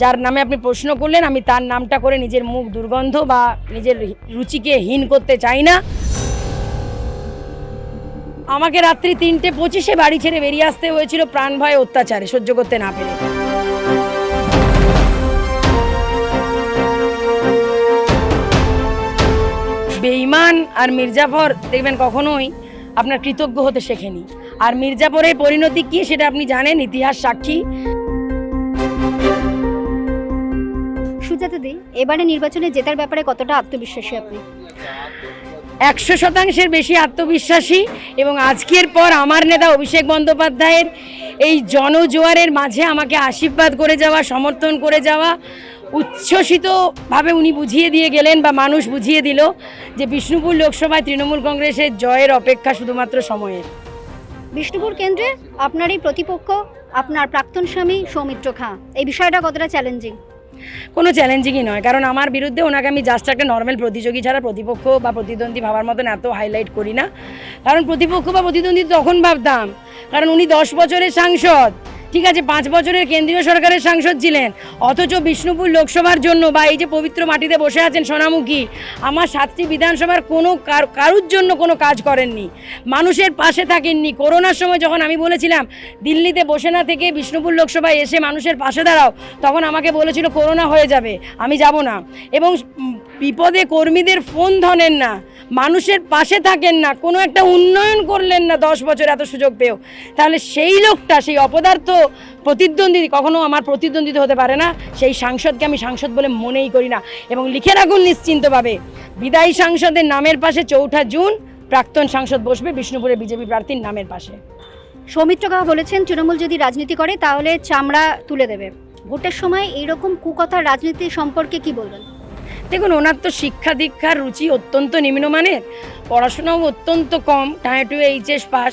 যার নামে আপনি প্রশ্ন করলেন, আমি তার নামটা করে নিজের মুখ, দুর্গন্ধ বা নিজের রুচিকে হীন করতে চাই না। আমাকে রাত্রি তিনটে পঁচিশে বাড়ি ছেড়ে বেরিয়ে আসতে হয়েছিল প্রাণ ভয় অত্যাচারে, সহ্য করতে না পেরে। বেঈমান আর মির্জাফর দেখবেন কখনোই আপনার কৃতজ্ঞ হতে শেখেনি। আর মির্জাফরের পরিণতি কি সেটা আপনি জানেন? ইতিহাস সাক্ষী। সুজাতা দি এবারে নির্বাচনে জেতার ব্যাপারে কতটা আত্মবিশ্বাসী আপনি? একশো শতাংশের বেশি আত্মবিশ্বাসী এবং আজকের পর আমার নেতা অভিষেক বন্দ্যোপাধ্যায়ের এই জনজোয়ারের মাঝে আমাকে আশীর্বাদ করে যাওয়া সমর্থন করে যাওয়া উচ্ছ্বসিতভাবে উনি বুঝিয়ে দিয়ে গেলেন বা মানুষ বুঝিয়ে দিল যে বিষ্ণুপুর লোকসভায় তৃণমূল কংগ্রেসের জয়ের অপেক্ষা শুধুমাত্র সময়ের। বিষ্ণুপুর কেন্দ্রে আপনার এই প্রতিপক্ষ আপনার প্রাক্তন স্বামী সৌমিত্র খাঁ। এই বিষয়টা কতটা চ্যালেঞ্জিং কোনো চ্যালেঞ্জিংই নয়। কারণ আমার বিরুদ্ধে ওনাকে আমি জাস্ট একটা নর্মাল প্রতিযোগী ছাড়া প্রতিপক্ষ বা প্রতিদ্বন্দ্বী ভাবার মতন এত হাইলাইট করি না। কারণ প্রতিপক্ষ বা প্রতিদ্বন্দ্বী তখন ভাবতাম। কারণ উনি দশ বছরের সাংসদ। ঠিক আছে, পাঁচ বছরের কেন্দ্রীয় সরকারের সাংসদ ছিলেন। অথচ বিষ্ণুপুর লোকসভার জন্য বা এই যে পবিত্র মাটিতে বসে আছেন সোনামুখী, আমার সাতটি বিধানসভার কোনো কার- কারুর জন্য কোনো কাজ করেননি। মানুষের পাশে থাকেননি। করোনার সময় যখন আমি বলেছিলাম, দিল্লিতে বসে না থেকে বিষ্ণুপুর লোকসভায় এসে মানুষের পাশে দাঁড়াও, তখন আমাকে বলেছিল, করোনা হয়ে যাবে, আমি যাব না। এবং বিপদে কর্মীদের ফোন ধরেন না। মানুষের পাশে থাকেন না, কোনো একটা উন্নয়ন করলেন না দশ বছর এত সুযোগ পেয়েও। তাহলে সেই লোকটা, সেই অপদার্থ প্রতিদ্বন্দ্বী, কখনো আমার প্রতিদ্বন্দ্বিতা হতে পারে না, সেই সাংসদকে আমি সাংসদ বলে মনেই করি না। এবং লিখে রাখুন নিশ্চিন্তভাবে, বিদায়ী সাংসদের নামের পাশে চৌঠা জুন, প্রাক্তন সাংসদ বসবে বিষ্ণুপুরে বিজেপি প্রার্থীর নামের পাশে। সৌমিত্র খাঁ বলেছেন, তৃণমূল যদি রাজনীতি করে, তাহলে চামড়া তুলে দেবে। ভোটের সময় এইরকম কুকথার রাজনীতি সম্পর্কে কি বলবেন? দেখুন, ওনার তো শিক্ষা দীক্ষার রুচি অত্যন্ত নিম্নমানের, পড়াশোনাও অত্যন্ত কম টায়ে টু এইচএস পাস।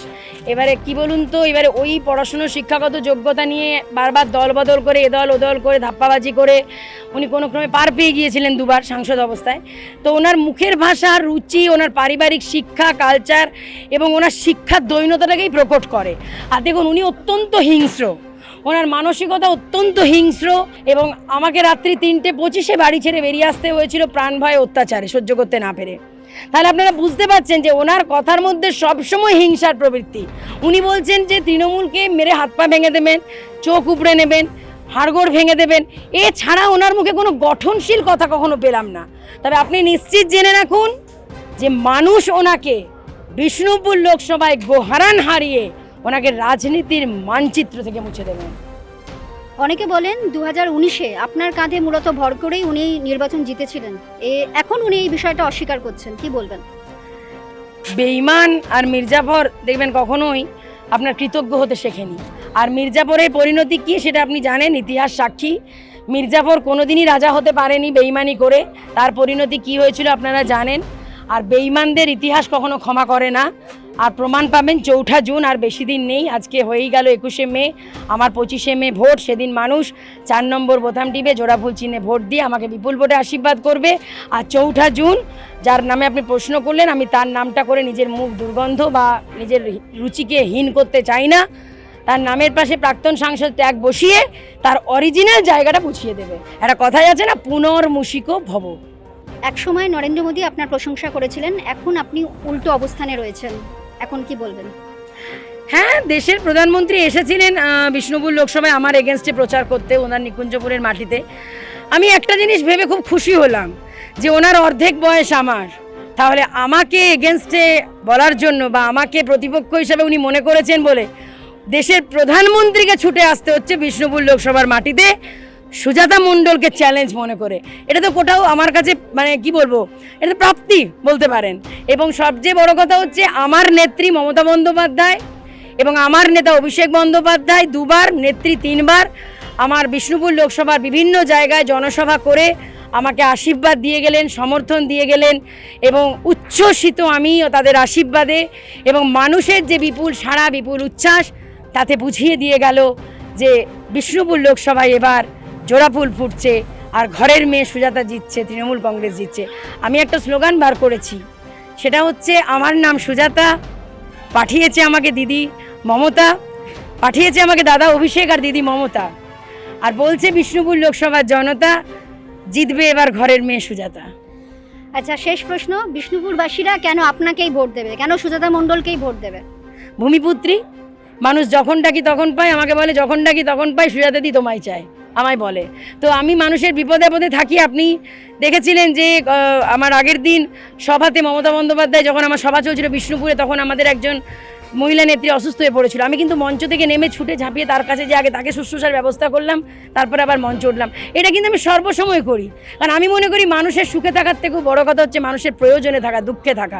এবারে কি বলুন তো, এবারে ওই পড়াশুনো শিক্ষাগত যোগ্যতা নিয়ে বারবার দল বদল করে, এ দল, ও দল করে, ধাপ্পাবাজি করে, উনি কোনো ক্রমে পার পেয়ে গিয়েছিলেন দুবার সাংসদ অবস্থায়। তো ওনার মুখের ভাষা, রুচি, ওনার পারিবারিক শিক্ষা কালচার এবং ওনার শিক্ষার দৈনতাটাকেই প্রকট করে। আর দেখুন, উনি অত্যন্ত হিংস্র। ওনার মানসিকতা অত্যন্ত হিংস্র এবং আমাকে রাত্রি তিনটে পঁচিশে বাড়ি ছেড়ে বেরিয়ে আসতে হয়েছিল প্রাণ ভয় অত্যাচারে, সহ্য করতে না পেরে। তাহলে আপনারা বুঝতে পারছেন যে ওনার কথার মধ্যে সবসময় হিংসার প্রবৃত্তি। উনি বলছেন যে তৃণমূলকে মেরে হাত পা ভেঙে দেবেন, চোখ উপড়ে নেবেন, হাড়গোড় ভেঙে দেবেন। এছাড়া ওনার মুখে কোনো গঠনশীল কথা কখনো পেলাম না। তবে আপনি নিশ্চিত জেনে রাখুন যে মানুষ ওনাকে বিষ্ণুপুর লোকসভায় গোহারান হারিয়ে ওনাকে রাজনীতির মানচিত্র থেকে মুছে দেবেন। অনেকে বলেন দু হাজার উনিশে আপনার কাঁধে মূলত ভর করেই উনি নির্বাচন জিতেছিলেন। এ এখন উনি এই বিষয়টা অস্বীকার করছেন। কি বলবেন? বেইমান আর মির্জাফর দেখবেন কখনোই আপনার কৃতজ্ঞ হতে শেখেনি। আর মির্জাফরের পরিণতি কি সেটা আপনি জানেন? ইতিহাস সাক্ষী। মির্জাফর কোনোদিনই রাজা হতে পারেনি বেইমানি করে। তার পরিণতি কি হয়েছিল আপনারা জানেন। আর বেঈমানদের ইতিহাস কখনো ক্ষমা করে না। আর প্রমাণ পাবেন চৌঠা জুন আর বেশি দিন নেই। আজকে হয়েই গেল একুশে মে, আমার পঁচিশে মে ভোট, সেদিন মানুষ চার নম্বর বোতাম টিপে জোড়াফুল চিহ্নে ভোট দিয়ে আমাকে বিপুল ভোটে আশীর্বাদ করবে। আর চৌঠা জুন, যার নামে আপনি প্রশ্ন করলেন, আমি তার নামটা করে নিজের মুখ দুর্গন্ধ বা নিজের রুচিকে হীন করতে চাই না। তার নামের পাশে প্রাক্তন সাংসদ ত্যাগ বসিয়ে তার অরিজিনাল জায়গাটা বুঝিয়ে দেবে। একটা কথাই আছে না, পুনর্মুষিক ভব। এক সময় নরেন্দ্র মোদী আপনার প্রশংসা করেছিলেন, এখন আপনি উল্টো অবস্থানে রয়েছেন। এখন কি বলবেন? হ্যাঁ দেশের প্রধানমন্ত্রী এসেছিলেন বিষ্ণুপুর লোকসভায় আমার এগেনস্টে প্রচার করতে, ওনার নিকুঞ্জপুরের মাটিতে। আমি একটা জিনিস ভেবে খুব খুশি হলাম যে ওনার অর্ধেক বয়স আমার। তাহলে আমাকে এগেনস্টে বলার জন্য বা আমাকে প্রতিপক্ষ হিসাবে উনি মনে করেছেন বলে দেশের প্রধানমন্ত্রীকে ছুটে আসতে হচ্ছে বিষ্ণুপুর লোকসভার মাটিতে। সুজাতা মণ্ডলকে চ্যালেঞ্জ মনে করে। এটা তো কোথাও আমার কাছে মানে কি বলব, এটা তো প্রাপ্তি বলতে পারেন। এবং সবচেয়ে বড় কথা হচ্ছে, আমার নেত্রী মমতা বন্দ্যোপাধ্যায় এবং আমার নেতা অভিষেক বন্দ্যোপাধ্যায় দুবার, নেত্রী তিনবার, আমার বিষ্ণুপুর লোকসভার বিভিন্ন জায়গায় জনসভা করে আমাকে আশীর্বাদ দিয়ে গেলেন, সমর্থন দিয়ে গেলেন এবং উচ্ছ্বসিত আমিও তাদের আশীর্বাদে এবং মানুষের যে বিপুল সারা বিপুল উচ্ছ্বাস, তাতে বুঝিয়ে দিয়ে গেল যে বিষ্ণুপুর লোকসভায় এবার জোড়াফুল ফুটছে আর ঘরের মেয়ে সুজাতা জিতছে তৃণমূল কংগ্রেস জিতছে। আমি একটা স্লোগান বার করেছি সেটা হচ্ছে আমার নাম সুজাতা পাঠিয়েছে আমাকে দিদি মমতা পাঠিয়েছে আমাকে দাদা অভিষেক আর দিদি মমতা। আর বলছে বিষ্ণুপুর লোকসভার জনতা জিতবে এবার ঘরের মেয়ে সুজাতা। আচ্ছা শেষ প্রশ্ন বিষ্ণুপুরবাসীরা কেন আপনাকেই ভোট দেবে? কেন সুজাতা মণ্ডলকেই ভোট দেবে? ভূমিপুত্রী মানুষ যখন ডাকি তখন পায় আমাকে বলে যখন ডাকি তখন পাই সুজাতা দি তোমায় চায়। আমায় বলে। তো আমি মানুষের বিপদে আপদে থাকি। আপনি দেখেছিলেন যে আমার আগের দিন সভাতে মমতা বন্দ্যোপাধ্যায় যখন আমার সভা চলছিল বিষ্ণুপুরে, তখন আমাদের একজন মহিলা নেত্রী অসুস্থ হয়ে পড়েছিল। আমি কিন্তু মঞ্চ থেকে নেমে ছুটে ঝাঁপিয়ে তার কাছে যে আগে তাকে শুশ্রূষার ব্যবস্থা করলাম, তারপরে আবার মঞ্চ উঠলাম। এটা কিন্তু আমি সর্বসময় করি। কারণ আমি মনে করি মানুষের সুখে থাকার থেকেও বড় কথা হচ্ছে মানুষের প্রয়োজনে থাকা, দুঃখে থাকা,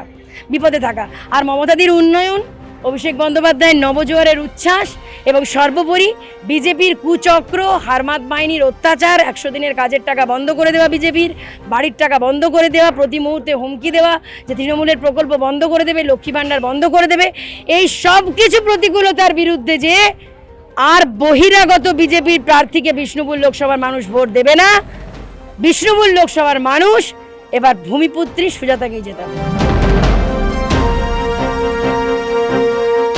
বিপদে থাকা। আর মমতাদির উন্নয়ন অভিষেক বন্দ্যোপাধ্যায়ের নবজোয়ারের উচ্ছ্বাস এবং সর্বোপরি বিজেপির কুচক্র হারমাত বাহিনীর অত্যাচার, একশো দিনের কাজের টাকা বন্ধ করে দেওয়া বিজেপির, বাড়ির টাকা বন্ধ করে দেওয়া, প্রতি মুহূর্তে হুমকি দেওয়া, যে তৃণমূলের প্রকল্প বন্ধ করে দেবে, লক্ষ্মী ভাণ্ডার বন্ধ করে দেবে, এই সব কিছু প্রতিকূলতার বিরুদ্ধে যে আর বহিরাগত বিজেপির প্রার্থীকে বিষ্ণুপুর লোকসভার মানুষ ভোট দেবে না। বিষ্ণুপুর লোকসভার মানুষ এবার ভূমিপুত্রী সুজাতাকেই জেতাবে।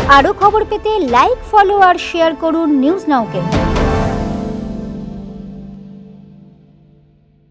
আরও খবর পেতে লাইক ফলো আর শেয়ার করুন নিউজ নাওকে